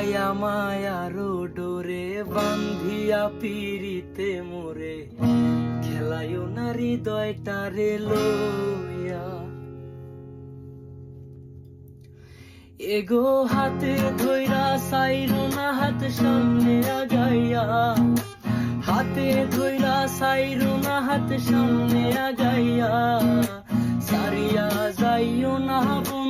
লাহাইয়া মায়ার ডোরে বান্ধিয়া পিরিতে মোরে। খেলায়ও না হৃদয়টারে লইয়া। এগো হাতে ধইরা সাইরো না হাত সামনে আগাইয়া। হাতে ধইরা সাইরো না হাত সামনে আগাইয়া। সারিয়া যাইও না বন্ধু